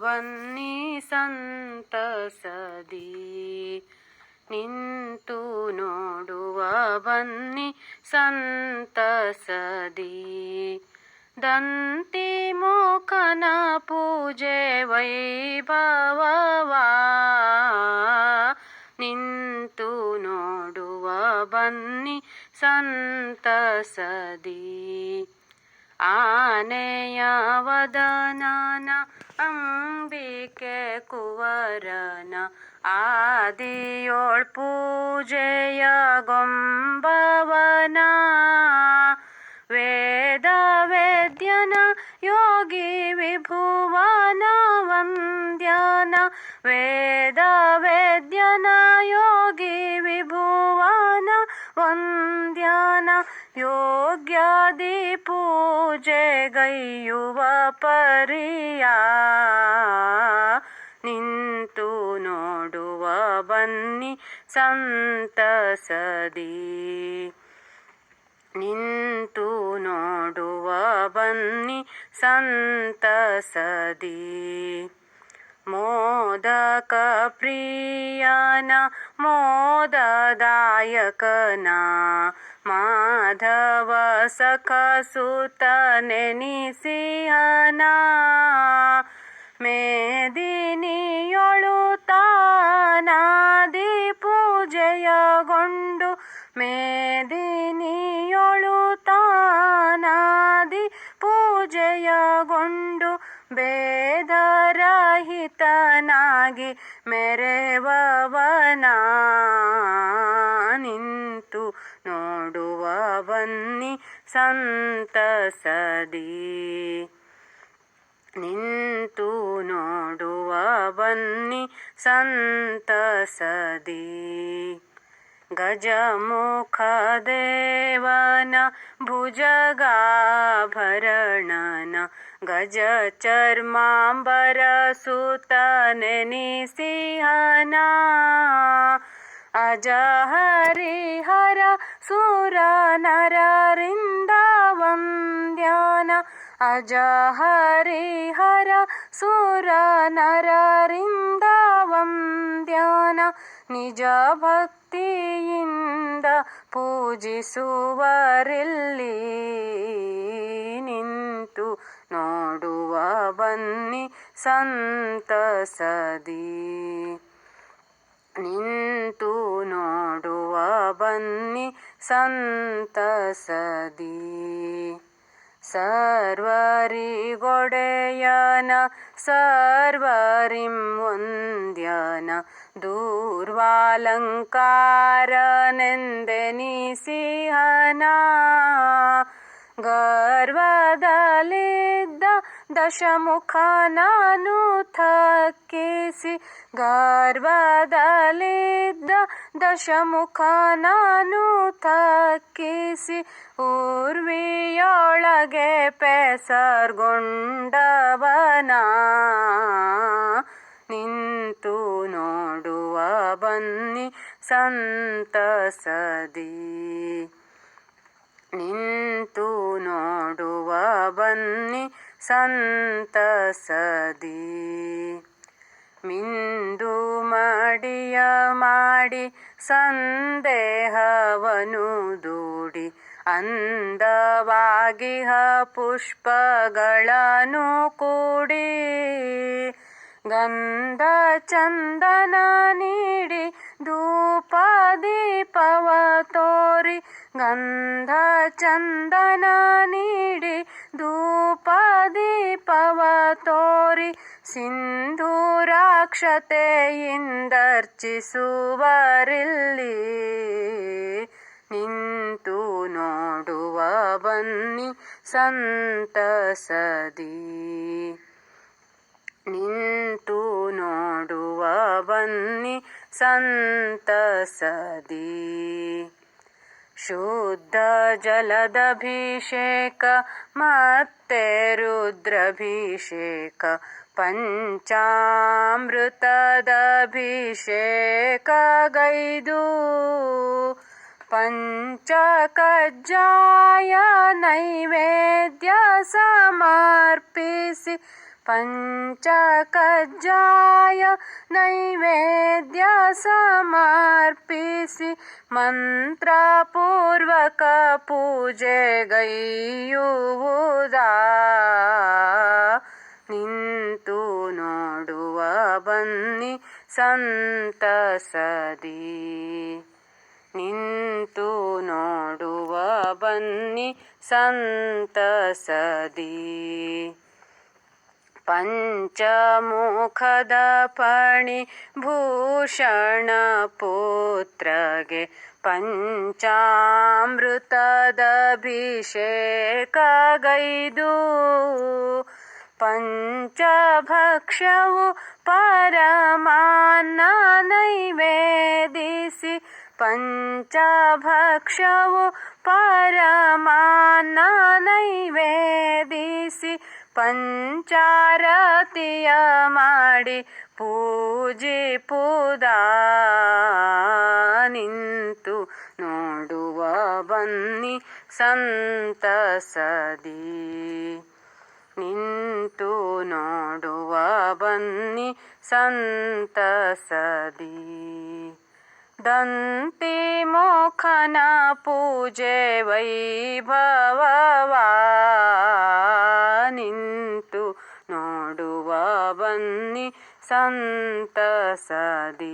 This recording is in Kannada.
ಬನ್ನಿ ಸಂತಸದಿ. ನಿಂತು ನೋಡುವ ಬನ್ನಿ ಸಂತಸದಿ. ದಂತಿ ಮೋಕನ ಪೂಜೆ ವೈಭವ ನಿಂತು ನೋಡುವ ಬನ್ನಿ ಸಂತಸದಿ. ಆನೆಯ ವದನನ ಅಂಬಿಕೆ ಕುವರನ ಆದಿಯೋಳ್ ಪೂಜೆಯ ಗೊಂಬವನ ವೇದ ವೇದ್ಯನ ಯೋಗಿ ವಿಭುವನ ವಂದ್ಯನ ವೇದ ವೇದ್ಯನ ಯೋಗಿ ವಿಭುವನ ವಂದ್ಯನ ಯೋಗ್ಯಾದಿ ಪೂಜೆಗೈಯುವ ಪರಿಯ ನಿಂತು ನೋಡುವ ಬನ್ನಿ ಸಂತಸದಿ ನಿಂತು ನೋಡುವ ಬನ್ನಿ ಸಂತಸದಿ ಮೋದಕ ಪ್ರಿಯನ ಮೋದದಾಯಕನ ಮಾಧವ ಸಖ ಸುತ ನೆನಿಸಿಹನ ಮೇದಿನಿಯೊಳು ತಾನಾದಿ ಪೂಜೆಯಗೊಂಡು ಮೇದಿನಿಯೊಳು ಬನ್ನಿ ಸಂತಸದಿ. ನಿಂತು ನೋಡುವ ಬನ್ನಿ ಸಂತಸದಿ. ಗಜಮುಖ ದೇವನ ಭುಜಗಾಭರಣನ ಗಜ ಚರ್ಮಾಂಬರ ಸುತ ನೆನಿಸಿಹನ ಅಜ ಹರಿಹರ ಸುರ ನರರಿಂದ ವಂದ್ಯಾನ. ಅಜ ಹರಿಹರ ಸುರ ನರರಿಂದ ವಂದ್ಯಾನ. ನಿಜ ಭಕ್ತಿಯಿಂದ ಪೂಜಿಸುವರಿಲ್ಲಿ ನಿಂತು ನೋಡುವ ಬನ್ನಿ ಸಂತಸದಿ. ನಿಂತು ನೋಡುವ ಬನ್ನಿ ಸಂತಸದಿ ಸರ್ವರಿಗೊಡೆಯನ ಸರ್ವರಿಂ ವಂದ್ಯನ ದೂರ್ವಾಲಂಕಾರನೆಂದೆನಿಸಿಹನ ಗರ್ವದಲ್ಲಿದ್ದ ದಶಮುಖನನು ಥಕ್ಕಿಸಿ ಗರ್ವದಲ್ಲಿದ್ದ ದಶಮುಖನನು ಥಕ್ಕಿಸಿ ಊರ್ವಿಯೊಳಗೆ ಪೆಸರ್ಗೊಂಡವನ. ನಿಂತು ನೋಡುವ ಬನ್ನಿ ಸಂತಸದಿ. ನಿಂತು ನೋಡುವ ಬನ್ನಿ ಸಂತಸದಿ. ಮಿಂದು ಮಾಡಿಯ ಮಾಡಿ ಸಂದೇಹವನು ದೂಡಿ ಅಂದವಾಗಿಹ ಪುಷ್ಪಗಳನು ಕೂಡಿ ಗಂಧ ಚಂದನ ನೀಡಿ ಧೂಪ ದೀಪವ ತೋರಿ ಗಂಧ ಚಂದನ ನೀಡಿ ಧೂಪ ದೀಪವ ತೋರಿ ಸಿಂಧೂರಾಕ್ಷತೆಯಿಂದರ್ಚಿಸುವರಿಲ್ಲಿ ನಿಂತು ನೋಡುವ ಬನ್ನಿ ಸಂತಸದಿ. ನಿಂತು ನೋಡುವ ಬನ್ನಿ ಸಂತಸದಿ. शुद्धजलदभिषेक मत्ते रुद्रभिषेक पञ्चामृतदभिषेक पञ्चामृतदभिषेकगैदू पञ्चकज्जाय नैवेद्य समर्पिसि ಸಮರ್ಪಿಸಿ ಪಂಚಕಜ್ಜಾಯ ನೈವೇದ್ಯ ಸಮರ್ಪಿಸಿ ಮಂತ್ರಪೂರ್ವಕ ಪೂಜೆಗೈಯುವುದಾ ನಿಂತು ನೋಡುವ ಬನ್ನಿ ಸಂತಸದಿ ನಿಂತು ನೋಡುವ ಬನ್ನಿ ಸಂತಸದಿ ಪಂಚಮುಖದ ಪಣಿ ಭೂಷಣ ಪುತ್ರಗೆ ಪಂಚಾಮೃತದಭಿಷೇಕಗೈದು. ಪಂಚಭಕ್ಷವು ಪರಮಾನ್ನ ನೈವೇದಿಸಿ ಪಂಚಭಕ್ಷವು ಪರಮಾನ್ನ ಪಂಚಾರತಿಯ ಮಾಡಿ ಪೂಜಿಪುದ ನಿಂತು ನೋಡುವ ಬನ್ನಿ ಸಂತಸದಿ ನಿಂತು ನೋಡುವ ಬನ್ನಿ ಸಂತಸದಿ ದಂತಿ ಮೋಖನ ಪೂಜೆ ವೈಭವವ ಸಂತಸದಿ